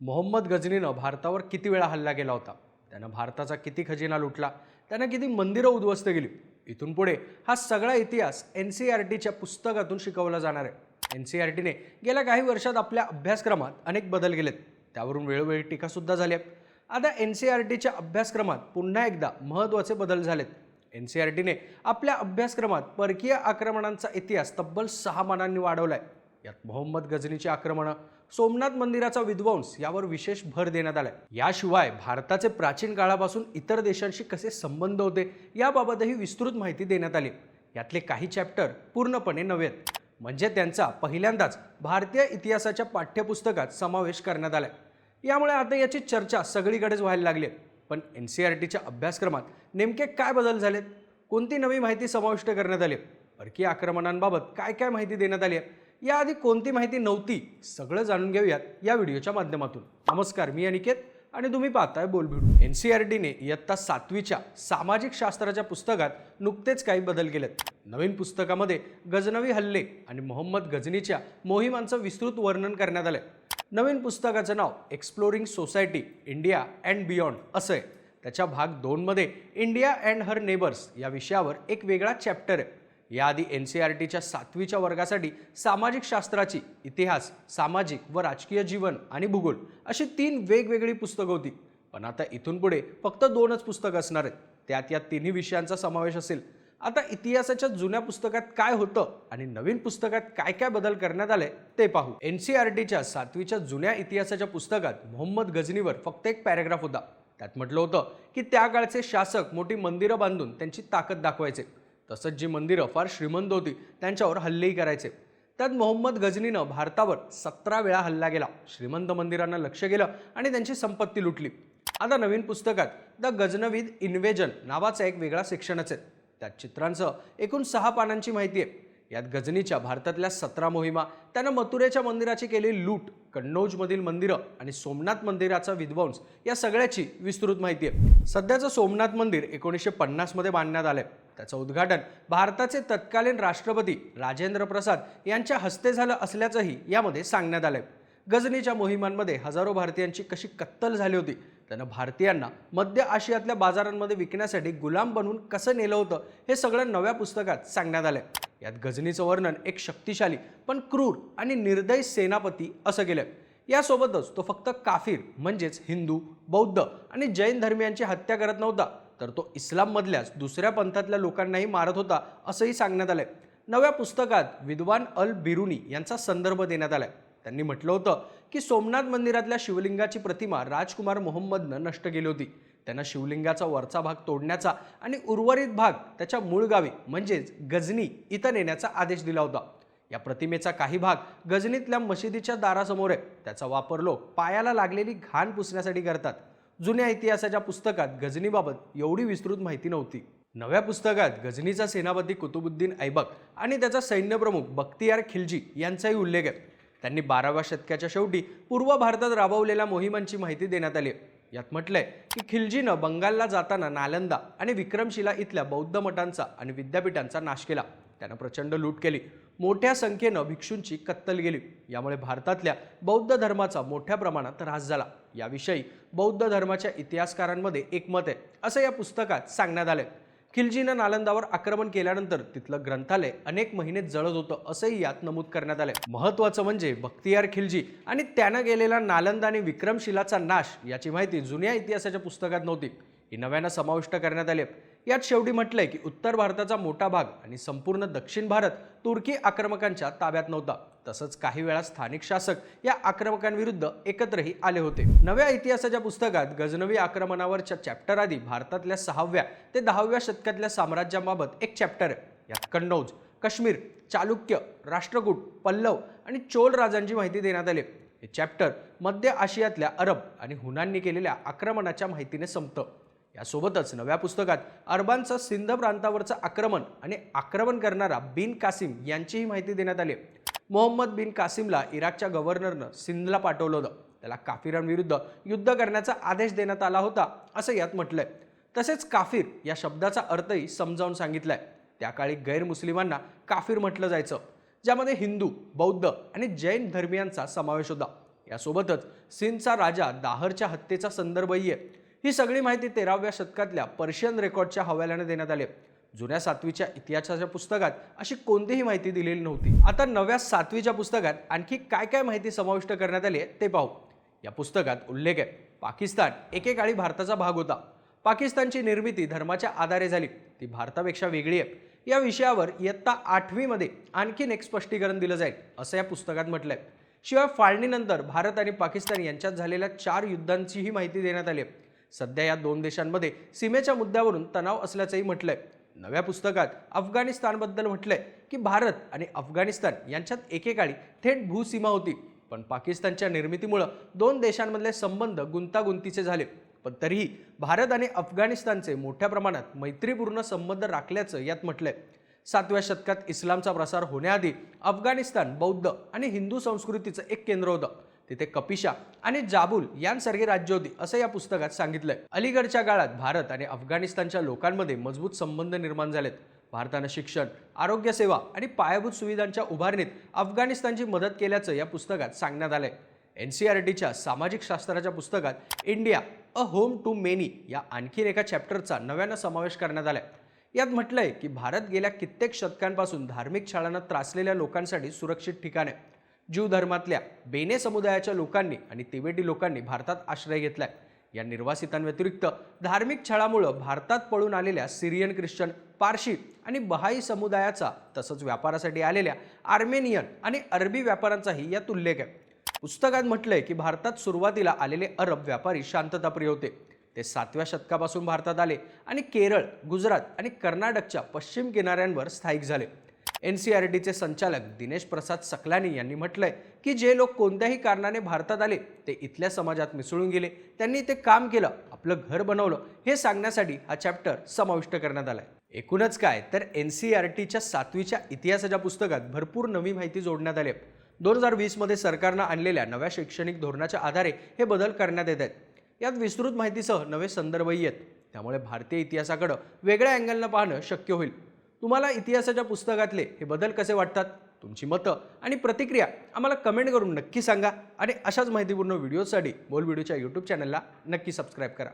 मोहम्मद गजनीनं भारतावर किती वेळा हल्ला केला होता? त्यानं भारताचा किती खजिना लुटला? त्यानं किती मंदिरं उद्ध्वस्त केली? इथून पुढे हा सगळा इतिहास एन सी आर टीच्या पुस्तकातून शिकवला जाणार आहे. एन सी आर टीने गेल्या काही वर्षात आपल्या अभ्यासक्रमात अनेक बदल केलेत. त्यावरून वेळोवेळी टीकासुद्धा झाली आहे आता एन सी आर टीच्या अभ्यासक्रमात पुन्हा एकदा महत्त्वाचे बदल झालेत. एन सी आर टीने आपल्या अभ्यासक्रमात परकीय आक्रमणांचा इतिहास तब्बल सहा मानांनी वाढवला आहे यात मोहम्मद गझनीची आक्रमणं सोमनाथ मंदिराचा विध्वंस यावर विशेष भर देण्यात आलाय. याशिवाय भारताचे प्राचीन काळापासून इतर देशांशी कसे संबंध होते याबाबतही विस्तृत माहिती देण्यात आली. यातले काही चॅप्टर पूर्णपणे नव्हेत म्हणजे त्यांचा पहिल्यांदाच भारतीय इतिहासाच्या पाठ्यपुस्तकात समावेश करण्यात आलाय. यामुळे आता याची चर्चा सगळीकडेच व्हायला लागली आहे. पण एन सी आर टीच्या अभ्यासक्रमात नेमके काय बदल झालेत? कोणती नवी माहिती समाविष्ट करण्यात आली आहे? परकीय आक्रमणांबाबत काय काय माहिती देण्यात आली आहे? याआधी कोणती माहिती नव्हती सगळं जाणून घेऊयात या व्हिडिओच्या माध्यमातून. नमस्कार मी अनिकेत आणि तुम्ही पाहताय बोलभिडू एन सी आर टीने इयत्ता सातवीच्या सामाजिक शास्त्राच्या पुस्तकात नुकतेच काही बदल केलेत. नवीन पुस्तकामध्ये गजनवी हल्ले आणि मोहम्मद गजनीच्या मोहिमांचं विस्तृत वर्णन करण्यात आलंय. नवीन पुस्तकाचं नाव exploring society India and beyond असं आहे. त्याच्या भाग दोनमध्ये इंडिया अँड हर नेबर्स या विषयावर एक वेगळा चॅप्टर आहे. याआधी एन सी आर टीच्या सातवीच्या वर्गासाठी सामाजिक शास्त्राची इतिहास सामाजिक व राजकीय जीवन आणि भूगोल अशी तीन वेगवेगळी पुस्तकं होती. पण आता इथून पुढे फक्त दोनच पुस्तकं असणार आहेत. त्यात या तिन्ही विषयांचा समावेश असेल. आता इतिहासाच्या जुन्या पुस्तकात काय होतं आणि नवीन पुस्तकात काय काय बदल करण्यात आले ते पाहू. एन सी आर टीच्या सातवीच्या जुन्या इतिहासाच्या पुस्तकात मोहम्मद गजनीवर फक्त एक पॅरेग्राफ होता. त्यात म्हटलं होतं की त्या काळचे शासक मोठी मंदिरं बांधून त्यांची ताकद दाखवायचे. तसंच जी मंदिरं फार श्रीमंत होती त्यांच्यावर हल्लेही करायचे. त्यात मोहम्मद गजनीनं भारतावर सतरा वेळा हल्ला केला. श्रीमंत मंदिरांना लक्ष केलं आणि त्यांची संपत्ती लुटली. आता नवीन पुस्तकात द गजनविद इन्वेजन नावाचा एक वेगळा सेक्शनच आहे. त्यात चित्रांसह एकूण सहा पानांची माहिती आहे. यात गजनीच्या भारतातल्या सतरा मोहिमा त्यानं मथुरेच्या मंदिराची केलेली लूट कन्नौजमधील मंदिरं आणि सोमनाथ मंदिराचा विध्वंस या सगळ्याची विस्तृत माहिती आहे. सध्याचं सोमनाथ मंदिर एकोणीसशे पन्नासमध्ये बांधण्यात आलंय. त्याचं उद्घाटन भारताचे तत्कालीन राष्ट्रपती राजेंद्र प्रसाद यांच्या हस्ते झालं असल्याचंही यामध्ये सांगण्यात आलंय. गजनीच्या मोहिमांमध्ये हजारो भारतीयांची कशी कत्तल झाली होती त्यानं भारतीयांना मध्य आशियातल्या बाजारांमध्ये विकण्यासाठी गुलाम बनवून कसं नेलं होतं हे सगळं नव्या पुस्तकात सांगण्यात आलंय. यात गजनीचं वर्णन एक शक्तिशाली पण क्रूर आणि निर्दयी सेनापती असं केलंय यासोबतच तो फक्त काफीर म्हणजेच हिंदू बौद्ध आणि जैन धर्मियांची हत्या करत नव्हता तर तो इस्लाममधल्याच दुसऱ्या पंथातल्या लोकांनाही मारत होता असंही सांगण्यात आलंय. नव्या पुस्तकात विद्वान अल बिरुनी यांचा संदर्भ देण्यात आलाय. त्यांनी म्हटलं होतं की सोमनाथ मंदिरातल्या शिवलिंगाची प्रतिमा राजकुमार मोहम्मदनं नष्ट केली होती. त्यांना शिवलिंगाचा वरचा भाग तोडण्याचा आणि उर्वरित भाग त्याच्या मूळ गावी म्हणजेच गजनी इथं नेण्याचा आदेश दिला होता. या प्रतिमेचा काही भाग गजनीतल्या मशिदीच्या दारासमोर आहे. त्याचा वापर लोक पायाला लागलेली घाण पुसण्यासाठी करतात. जुन्या इतिहासाच्या पुस्तकात गजनीबाबत एवढी विस्तृत माहिती नव्हती. नव्या पुस्तकात गजनीचा सेनापती कुतुबुद्दीन ऐबक आणि त्याचा सैन्यप्रमुख बख्तियार खिलजी यांचाही उल्लेख आहे. त्यांनी बाराव्या शतकाच्या शेवटी पूर्व भारतात राबवलेल्या मोहिमांची माहिती देण्यात आली यात म्हटलंय की खिलजीनं बंगालला जाताना नालंदा आणि विक्रमशिला इथल्या बौद्ध मठांचा आणि विद्यापीठांचा नाश केला. त्यानं प्रचंड लूट केली. मोठ्या संख्येनं भिक्षूंची कत्तल गेली. यामुळे भारतातल्या बौद्ध धर्माचा मोठ्या प्रमाणात ऱ्हास झाला. याविषयी बौद्ध धर्माच्या इतिहासकारांमध्ये एकमत आहे असं या पुस्तकात सांगण्यात आलं खिलजीनं नालंदावर आक्रमण केल्यानंतर तिथलं ग्रंथालय अनेक महिने जळत होतं असंही यात नमूद करण्यात आलं महत्वाचं म्हणजे बख्तियार खिलजी आणि त्यानं गेलेला नालंदा आणि विक्रमशिलाचा नाश याची माहिती जुन्या इतिहासाच्या पुस्तकात नव्हती. ही नव्यानं समाविष्ट करण्यात आली आहे. यात शेवटी म्हटलंय की उत्तर भारताचा मोठा भाग आणि संपूर्ण दक्षिण भारत तुर्की आक्रमकांच्या ताब्यात नव्हता. तसंच काही वेळा स्थानिक शासक या आक्रमकांविरुद्ध एकत्रही आले होते. नव्या इतिहासाच्या पुस्तकात गजनवी आक्रमणावरच्या चॅप्टर आधी भारतातल्या सहाव्या ते दहाव्या शतकातल्या साम्राज्याबाबत एक चॅप्टर आहे. यात कन्नौज काश्मीर चालुक्य राष्ट्रकूट पल्लव आणि चोल राजांची माहिती देण्यात आली. हे चॅप्टर मध्य आशियातल्या अरब आणि हुनांनी केलेल्या आक्रमणाच्या माहितीने संपतं. यासोबतच नव्या पुस्तकात अरबांचं सिंध प्रांतावरचं आक्रमण आणि आक्रमण करणारा बिन कासिम यांचीही माहिती देण्यात आली. मोहम्मद बिन कासिमला इराकच्या गव्हर्नरनं सिंधला पाठवलं होतं. त्याला काफिरांविरुद्ध युद्ध करण्याचा आदेश देण्यात आला होता असं यात म्हटलंय. तसेच काफिर या शब्दाचा अर्थही समजावून सांगितलाय. त्या काळी गैरमुस्लिमांना काफिर म्हटलं जायचं ज्यामध्ये हिंदू बौद्ध आणि जैन धर्मियांचा समावेश होता. यासोबतच सिंधचा राजा दाहरच्या हत्येचा संदर्भही आहे. ही सगळी माहिती तेराव्या शतकातल्या पर्शियन रेकॉर्डच्या हवाल्याने देण्यात आली. जुन्या सातवीच्या इतिहासाच्या पुस्तकात अशी कोणतीही माहिती दिलेली नव्हती. आता नव्या सातवीच्या पुस्तकात आणखी काय काय माहिती समाविष्ट करण्यात आली आहे ते पाहू. या पुस्तकात उल्लेख आहे. पाकिस्तान एकेकाळी भारताचा भाग होता. पाकिस्तानची निर्मिती धर्माच्या आधारे झाली. ती भारतापेक्षा वेगळी आहे. या विषयावर इयत्ता आठवीमध्ये आणखीन एक स्पष्टीकरण दिलं जाईल असं या पुस्तकात म्हटलंय. शिवाय फाळणीनंतर भारत आणि पाकिस्तान यांच्यात झालेल्या चार युद्धांचीही माहिती देण्यात आली आहे. सध्या या दोन देशांमध्ये सीमेच्या मुद्द्यावरून तणाव असल्याचंही म्हटलंय. नव्या पुस्तकात अफगाणिस्तानबद्दल म्हटलंय की भारत आणि अफगाणिस्तान यांच्यात एकेकाळी थेट भूसीमा होती. पण पाकिस्तानच्या निर्मितीमुळं दोन देशांमधले संबंध गुंतागुंतीचे झाले. पण तरीही भारत आणि अफगाणिस्तानचे मोठ्या प्रमाणात मैत्रीपूर्ण संबंध राखल्याचं यात म्हटलंय. सातव्या शतकात इस्लामचा प्रसार होण्याआधी अफगाणिस्तान बौद्ध आणि हिंदू संस्कृतीचं एक केंद्र होतं. तिथे कपिशा आणि जाबूल यांसारखी राज्य होती असं या पुस्तकात सांगितलंय. अलीकडच्या काळात भारत आणि अफगाणिस्तानच्या लोकांमध्ये मजबूत संबंध निर्माण झालेत. भारतानं शिक्षण आरोग्यसेवा आणि पायाभूत सुविधांच्या उभारणीत अफगाणिस्तानची मदत केल्याचं या पुस्तकात सांगण्यात आलंय. एन सी आर टीच्या सामाजिक शास्त्राच्या पुस्तकात India a home to many या आणखीन एका चॅप्टरचा नव्यानं समावेश करण्यात आलाय. यात म्हटलंय की भारत गेल्या कित्येक शतकांपासून धार्मिक छळानं त्रासलेल्या लोकांसाठी सुरक्षित ठिकाण आहे. ज्यू धर्मातल्या बेने समुदायाच्या लोकांनी आणि तिबेटी लोकांनी भारतात आश्रय घेतलाय. या निर्वासितांव्यतिरिक्त धार्मिक छळामुळं भारतात पळून आलेल्या सिरियन ख्रिश्चन पारशी आणि बहाई समुदायाचा तसंच व्यापारासाठी आलेल्या आर्मेनियन आणि अरबी व्यापाऱ्यांचाही यात उल्लेख आहे. पुस्तकात म्हटलंय की भारतात सुरुवातीला आलेले अरब व्यापारी शांतताप्रिय होते. ते सातव्या शतकापासून भारतात आले आणि केरळ गुजरात आणि कर्नाटकच्या पश्चिम किनाऱ्यांवर स्थायिक झाले. एन सी आर टीचे संचालक दिनेश प्रसाद सकलानी यांनी म्हटलंय की जे लोक कोणत्याही कारणाने भारतात आले ते इथल्या समाजात मिसळून गेले. त्यांनी ते काम केलं आपलं घर बनवलं हे सांगण्यासाठी हा चॅप्टर समाविष्ट करण्यात आलाय. एकूणच काय तर एन सी आर टीच्या सातवीच्या इतिहासाच्या पुस्तकात भरपूर नवी माहिती जोडण्यात आली आहे. दोन हजार वीसमध्ये सरकारनं आणलेल्या नव्या शैक्षणिक धोरणाच्या आधारे हे बदल करण्यात येत आहेत. यात विस्तृत माहितीसह नवे संदर्भही आहेत. त्यामुळे भारतीय इतिहासाकडं वेगळ्या अँगलनं पाहणं शक्य होईल. तुम्हाला इतिहासाच्या पुस्तकातले हे बदल कसे वाटतात तुमची मतं आणि प्रतिक्रिया आम्हाला कमेंट करून नक्की सांगा आणि अशाच माहितीपूर्ण व्हिडिओसाठी बोल व्हिडिओच्या यूट्यूब चॅनलला नक्की सबस्क्राईब करा.